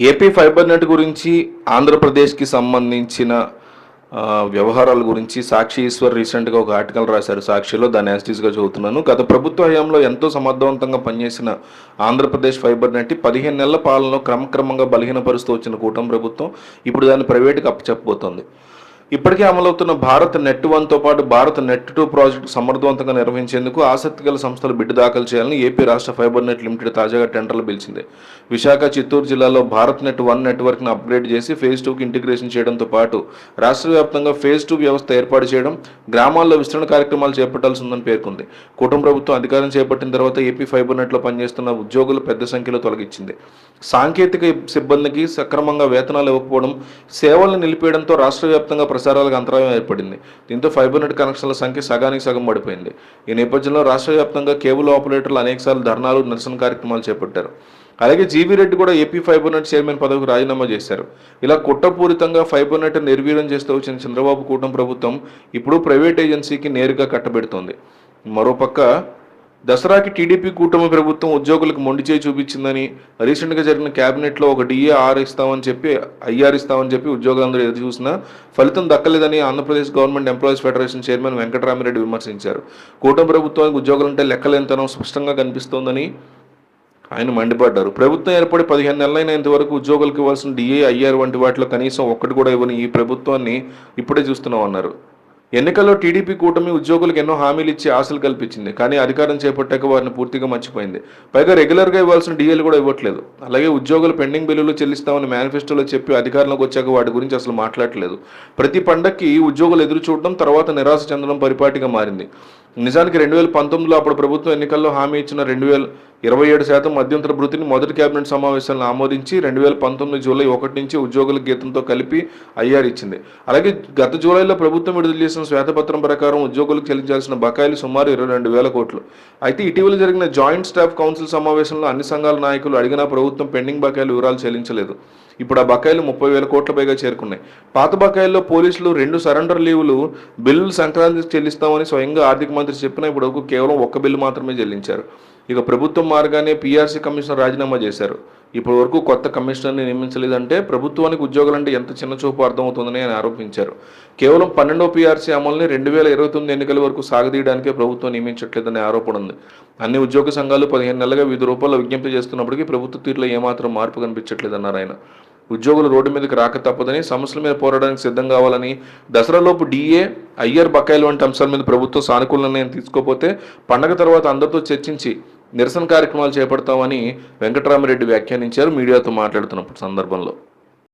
AP fibre net గురించి ఆంధ్రప్రదేశ్కి సంబంధించిన వ్యవహారాల గురించి సాక్షి ఈశ్వర్ రీసెంట్గా ఒక ఆర్టికల్ రాశారు. సాక్షిలో దాన్ని యాస్టీస్గా చదువుతున్నాను. గత ప్రభుత్వ హయాంలో ఎంతో సమర్థవంతంగా పనిచేసిన ఆంధ్రప్రదేశ్ ఫైబర్ నెట్ పదిహేను నెలల పాలనలో క్రమక్రమంగా బలహీనపరుస్తూ వచ్చిన కూటమి ప్రభుత్వం ఇప్పుడు దాన్ని ప్రైవేట్గా అప్పచెప్పబోతోంది. ఇప్పటికే అమలవుతున్న భారత్ నెట్ వన్తో పాటు భారత్ నెట్ టూ ప్రాజెక్టు సమర్థవంతంగా నిర్వహించేందుకు ఆసక్తి గల సంస్థలు బిడ్డు దాఖలు చేయాలని ఏపీ రాష్ట్ర ఫైబర్ నెట్ లిమిటెడ్ తాజాగా టెండర్లు పిలిచింది. విశాఖ చిత్తూరు జిల్లాలో భారత్ నెట్ వన్ నెట్వర్క్ను అప్గ్రేడ్ చేసి ఫేజ్ టూకి ఇంటిగ్రేషన్ చేయడంతో పాటు రాష్ట్ర వ్యాప్తంగా ఫేజ్ టూ వ్యవస్థ ఏర్పాటు చేయడం గ్రామాల్లో విస్తరణ కార్యక్రమాలు చేపట్టాల్సి ఉందని పేర్కొంది. కుటుంబ ప్రభుత్వం అధికారం చేపట్టిన తర్వాత ఏపీ ఫైబర్ నెట్లో పనిచేస్తున్న ఉద్యోగులు పెద్ద సంఖ్యలో తొలగించింది సాంకేతిక సిబ్బందికి సక్రమంగా వేతనాలు ఇవ్వకపోవడం సేవలను నిలిపేయడంతో రాష్ట్ర వ్యాప్తంగా ప్రసారాలకు అంతరాయం ఏర్పడింది. దీంతో ఫైబర్ నెట్ కనెక్షన్ల సంఖ్య సగానికి సగం పడిపోయింది. ఈ నేపథ్యంలో రాష్ట్ర వ్యాప్తంగా కేబుల్ ఆపరేటర్లు అనేకసార్లు ధర్నాలు నిరసన కార్యక్రమాలు చేపట్టారు. అలాగే జీవీ రెడ్డి కూడా ఏపీ ఫైబర్ నెట్ చైర్మన్ పదవికి రాజీనామా చేశారు. ఇలా కుట్రపూరితంగా ఫైబర్ నెట్ నిర్వీర్యం చేస్తూ వచ్చిన చంద్రబాబు కూటమి ప్రభుత్వం ఇప్పుడు ప్రైవేట్ ఏజెన్సీకి నేరుగా కట్టబెడుతోంది. మరోపక్క దసరాకి టీడీపీ కూటమి ప్రభుత్వం ఉద్యోగులకు మొండి చేయి చూపించిందని రీసెంట్గా జరిగిన క్యాబినెట్లో ఒక డిఏ ఆర్ ఇస్తామని చెప్పి ఐఆర్ ఇస్తామని చెప్పి ఉద్యోగులందరూ ఎదురు చూసినా ఫలితం దక్కలేదని Andhra Pradesh government employees federation chairman Venkatarami Reddy విమర్శించారు. కూటమి ప్రభుత్వానికి ఉద్యోగులంటే లెక్కలేనితనం స్పష్టంగా కనిపిస్తోందని ఆయన మండిపడ్డారు. ప్రభుత్వం ఏర్పడి పదిహేను నెలలైన ఇంతవరకు ఉద్యోగులకు ఇవ్వాల్సిన డిఏ ఐఆర్ వంటి వాటిలో కనీసం ఒక్కటి కూడా ఇవ్వని ఈ ప్రభుత్వాన్ని ఇప్పుడే చూస్తున్నాం అన్నారు ఎన్నికల్లో టీడీపీ కూటమి ఉద్యోగులకు ఎన్నో హామీలు ఇచ్చి ఆశలు కల్పించింది. కానీ అధికారం చేపట్టాక వారిని పూర్తిగా మర్చిపోయింది. పైగా రెగ్యులర్గా ఇవ్వాల్సిన డీఎల్ కూడా ఇవ్వట్లేదు. అలాగే ఉద్యోగులు పెండింగ్ బిల్లులు చెల్లిస్తామని మేనిఫెస్టోలో చెప్పి అధికారంలోకి వచ్చాక వాటి గురించి అసలు మాట్లాడలేదు. ప్రతి పండక్కి ఉద్యోగులు ఎదురు చూడడం తర్వాత నిరాశ చెందడం పరిపాటిగా మారింది. నిజానికి రెండు వేల పంతొమ్మిదిలో అప్పుడు ప్రభుత్వం ఎన్నికల్లో హామీ ఇచ్చిన రెండు వేల ఇరవై ఏడు శాతం మధ్యంతర భృతిని మొదటి కేబినెట్ సమావేశాలను ఆమోదించి రెండు వేల పంతొమ్మిది జూలై ఒకటి నుంచి ఉద్యోగుల గీతంతో కలిపి ఐఆర్ ఇచ్చింది. అలాగే గత జూలైలో ప్రభుత్వం విడుదల చేసిన శ్వేతపత్రం ప్రకారం ఉద్యోగులకు చెల్లించాల్సిన బకాయిలు సుమారు ఇరవై రెండు వేల కోట్లు. అయితే ఇటీవల జరిగిన జాయింట్ స్టాఫ్ కౌన్సిల్ సమావేశంలో అన్ని సంఘాల నాయకులు అడిగినా ప్రభుత్వం పెండింగ్ బకాయిలు వివరాలు చెల్లించలేదు. ఇప్పుడు ఆ బకాయిలు ముప్పై వేల కోట్ల పైగా చేరుకున్నాయి. పాత బకాయిల్లో పోలీసులు రెండు సరెండర్ లీవులు బిల్లులు సంక్రాంతికి చెల్లిస్తామని స్వయంగా ఆర్థిక మంత్రి చెప్పినా ఇప్పుడు కేవలం ఒక్క బిల్లు మాత్రమే చెల్లించారు. ఇక ప్రభుత్వం మార్గానే పీఆర్సీ కమిషనర్ రాజీనామా చేశారు. ఇప్పటి వరకు కొత్త కమిషనర్ని నియమించలేదంటే ప్రభుత్వానికి ఉద్యోగాలంటే ఎంత చిన్న చూపు అర్థమవుతుందని ఆయన ఆరోపించారు. కేవలం పన్నెండో పీఆర్సీ అమలుని రెండు వేల ఇరవై తొమ్మిది ఎన్నికల వరకు సాగదీయడానికే ప్రభుత్వం నియమించట్లేదనే ఆరోపణ ఉంది. అన్ని ఉద్యోగ సంఘాలు పదిహేను నెలలుగా వివిధ రూపాల్లో విజ్ఞప్తి చేస్తున్నప్పటికీ ప్రభుత్వ తీరులో ఏమాత్రం మార్పు కనిపించట్లేదన్నారు ఆయన. ఉద్యోగులు రోడ్డు మీదకి రాక తప్పదని సమస్యల మీద పోరాడడానికి సిద్ధం కావాలని దసరాలోపు డిఏ ఐఆర్ బకాయిలు వంటి అంశాల మీద ప్రభుత్వం సానుకూల నిర్ణయం తీసుకోకపోతే పండగ తర్వాత అందరితో చర్చించి నిరసన కార్యక్రమాలు చేపడతామని వెంకటరామరెడ్డి వ్యాఖ్యానించారు. మీడియాతో మాట్లాడుతున్నప్పుడు సందర్భంలో.